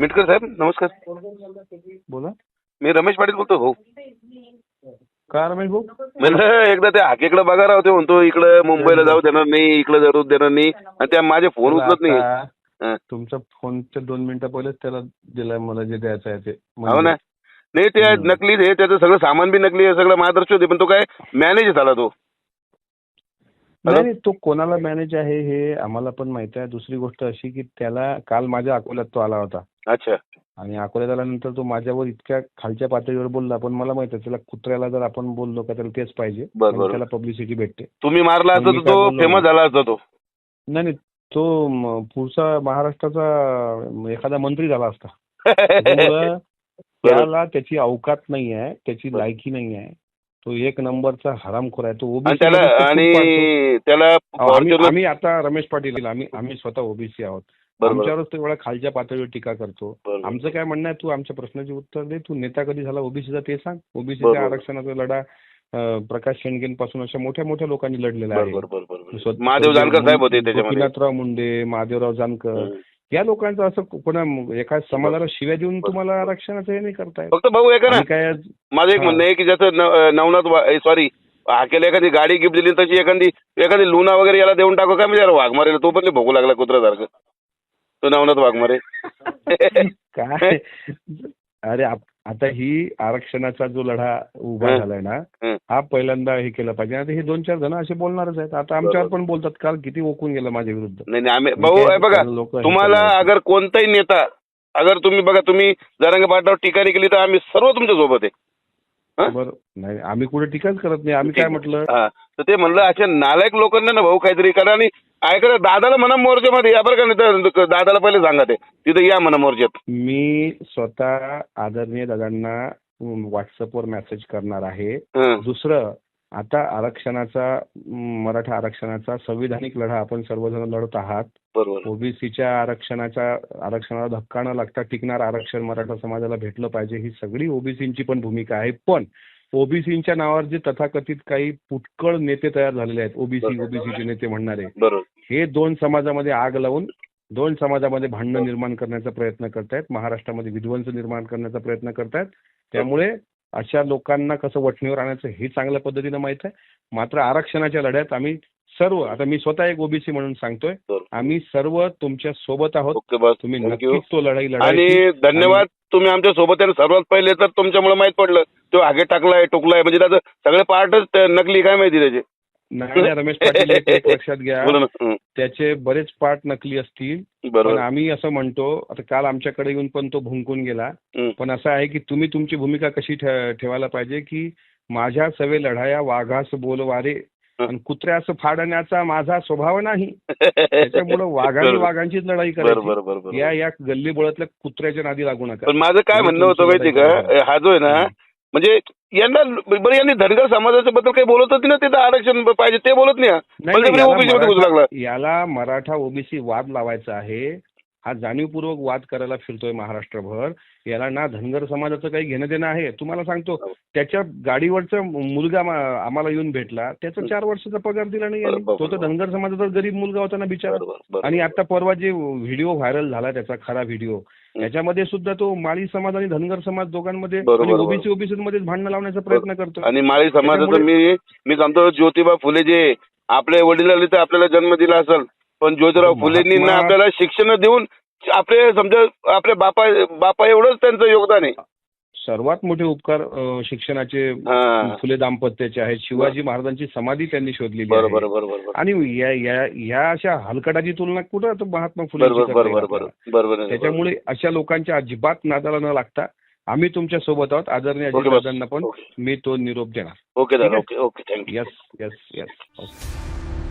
मिटकर साहेब नमस्कार. बोला. मी रमेश पाटील बोलतो भाऊ. का रमेश भाऊ? म्हणलं एकदा त्या हाकेकडे बघा राव ते म्हणतो इकडे मुंबईला जाऊ देणार नाही इकडे जाऊ देणार नाही आणि त्या माझे फोन उचलत नाही हं. तुमच्या फोनच्या दोन मिनिटं पहिलेच त्याला दिलाय मला जे द्यायचं आहे ते. हो ना. नाही ते हम्म. नकली आहे त्याचं सगळं सामान बी नकली आहे सगळं महादर्श होते पण तो काय मॅनेज झाला तो. नाही नाही, तो कोणाला मॅनेज आहे हे आम्हाला पण माहीत आहे. दुसरी गोष्ट अशी की त्याला काल माझ्या अकोल्यात तो आला होता. अच्छा. आणि अकोल्यात आल्यानंतर तो माझ्यावर इतक्या खालच्या पातळीवर बोलला पण मला माहीत आहे त्याला कुत्र्याला जर आपण बोललो का त्याला तेच पाहिजे. त्याला पब्लिसिटी भेटते. तुम्ही मारला असता तर तो फेमस. झाला असता तो. नाही नाही तो म, पुढचा महाराष्ट्राचा एखादा मंत्री झाला असता. त्याला त्याची अवकात नाही आहे त्याची. लायकी नाही आहे तो एक नंबरचा हरामखोर आहे तो आणि ओबीसी त्याला आणि त्याला आम्ही आता रमेश पाटील आम्ही आम्ही स्वतः ओबीसी आहोत. बरोबर. आमच्यावरच तो एवढा खालच्या पातळीवर टीका करतो. बरोबर. आमचं काय म्हणणं आहे तू आमच्या प्रश्नाचे उत्तर दे तू नेता कधी झाला ओबीसीचा ते सांग. ओबीसीच्या बरोबर. आरक्षणाचा लढा अं, प्रकाश शेंडगेंपासून अशा मोठ्या मोठ्या लोकांनी लढलेला आहे. बरोबर महादेव जानकर साहेब होते त्याच्यामध्ये. गोपीनाथराव मुंडे महादेवराव जानकर. हम्म. या लोकांचं असं कोणा एका समाजाला शिव्या देऊन तुम्हाला आरक्षणाचं हे नाही करतायत फक्त भाऊ ऐका ना आणि काय माझं एक. म्हणणं आहे की जसं न- नवनाथ सॉरी हाकेला एखादी गाडी गिफ्ट दिली तशी एखादी एखादी लुना वगैरे याला देऊन टाकू काय म्हणजे याला वाघमारेला तो पण भोगू लागला कुत्र्यासारखं. तो नवनाथ वाघमारे काय? अरे आप- आता ही आरक्षणाचा जो लढा उभा. झालाय ना हं. पहिल्यांदा हे केलं पाहिजे आता हे दोन चार जण असे बोलणारच आहेत आता आमच्यावर पण बोलतात काल किती ओकून गेलं माझ्या विरुद्ध नाही नाही आम्ही मी भाऊ बघा तुम्हाला. अगर कोणताही नेता अगर तुम्ही बघा तुम्ही जरंग पाटावर टीका केली तर आम्ही सर्व तुमच्यासोबत आहे? बरं. नाही आम्ही कुठे टीकाच करत नाही. आम्ही काय म्हटलं? हा. तर ते म्हणलं अशा नालायक लोकांना ना भाऊ काहीतरी करा आणि ऐका दादाला म्हणा मोर्चामध्ये या बरं का नाही तर दादाला पहिले सांगा ते. तिथं या म्हणा मोर्चात. मी स्वतः आदरणीय दादांना व्हॉट्सअपवर मेसेज करणार आहे. दुसरं आता आरक्षणाचा मराठा आरक्षणाचा संविधानिक लढा आपण सर्वजण लढत आहात. बरोबर. ओबीसीच्या आरक्षणाच्या आरक्षणाला धक्का न लागता टिकणार आरक्षण मराठा समाजाला भेटलं पाहिजे ही सगळी ओबीसींची पण भूमिका आहे. पण ओबीसीच्या नावावर जे तथाकथित काही पुष्कळ नेते तयार झालेले आहेत ओबीसी. ओबीसीचे नेते म्हणणारे हे दोन समाजामध्ये आग लावून दोन समाजामध्ये भांडणं निर्माण करण्याचा प्रयत्न करतायत महाराष्ट्रामध्ये विध्वंस निर्माण करण्याचा प्रयत्न करतायत. त्यामुळे अशा लोकांना कसं वठणीवर आणायचं हे चांगल्या पद्धतीनं माहीत आहे. मात्र आरक्षणाच्या लढ्यात आम्ही सर्व आता मी स्वतः एक ओबीसी म्हणून सांगतोय. आम्ही सर्व तुमच्यासोबत आहोत. तुम्ही नक्कीच तो लढाई आणि धन्यवाद तुम्ही आमच्यासोबत आहे सर्वात पहिले तर तुमच्यामुळे माहीत पडलं. तो आगे टाकलाय टोकलाय म्हणजे त्याचं सगळे पार्टच नकली काय माहिती त्याचे? नाही नाही, रमेश पाटील एक लक्षात घ्या. त्याचे बरेच पार्ट नकली असतील पण आम्ही असं म्हणतो आता काल आमच्याकडे येऊन पण तो भुंकून गेला. पण असं आहे की तुम्ही तुमची भूमिका कशी ठेवायला पाहिजे की माझ्या सवे लढाया वाघास बोलवारे आणि कुत्र्यास फाडण्याचा माझा स्वभाव नाही त्याच्यामुळं वाघाने. वाघांचीच लढाई करायची. या या गल्ली बोळातल्या कुत्र्याच्या नादी लागू नका पण माझं काय म्हणणं होतं माहिती का. हा जो आहे ना. म्हणजे यांना बरं यांनी धनगर समाजाच्या बद्दल काही बोलत होती ना तिथं आरक्षण पाहिजे ते बोलत नाही. याला मराठा ओबीसी वाद लावायचा आहे. हा जाणीवपूर्वक वाद करायला फिरतोय महाराष्ट्रभर. याला ना धनगर समाजाचं काही घेणं देणं आहे. तुम्हाला सांगतो त्याच्या गाडीवरचा मुलगा आम्हाला येऊन भेटला. त्याचा चार वर्षाचा पगार दिला नाही तो तर. धनगर समाजाचा गरीब मुलगा होता ना बिचारा. आणि आता परवा जे व्हिडिओ व्हायरल झाला त्याचा खरा व्हिडिओ त्याच्यामध्ये सुद्धा तो माळी समाज आणि धनगर समाज दोघांमध्ये. ओबीसी ओबीसी मध्ये भांडणं लावण्याचा प्रयत्न करतो आणि माळी समाजाचं मी मी सांगतो ज्योतिबा फुले जे आपल्या वडिलांनी तर आपल्याला जन्म दिला असेल. पण ज्योतिराव फुलेंनी ना आपल्याला शिक्षण देऊन आपले समजा आपल्या बापा बापा एवढंच त्यांचं योगदान आहे. सर्वात मोठे उपकार अं, शिक्षणाचे हा. फुले दाम्पत्याचे आहेत. शिवाजी महाराजांची समाधी त्यांनी शोधलेली बरोबर आहे. बरोबर बरोबर आणि या या या अशा हलकटाची तुलना कुठं आता महात्मा फुले बरोबर बरोबर बरोबर बरोबर आहे. त्याच्यामुळे अशा लोकांच्या अजिबात नादाला न लागता आम्ही तुमच्यासोबत आहोत. आदरणीय ओके, बस. अजितदादांना पण ओके. मी तो निरोप देणार. ओके दादा okay okay thank you. Yes yes yes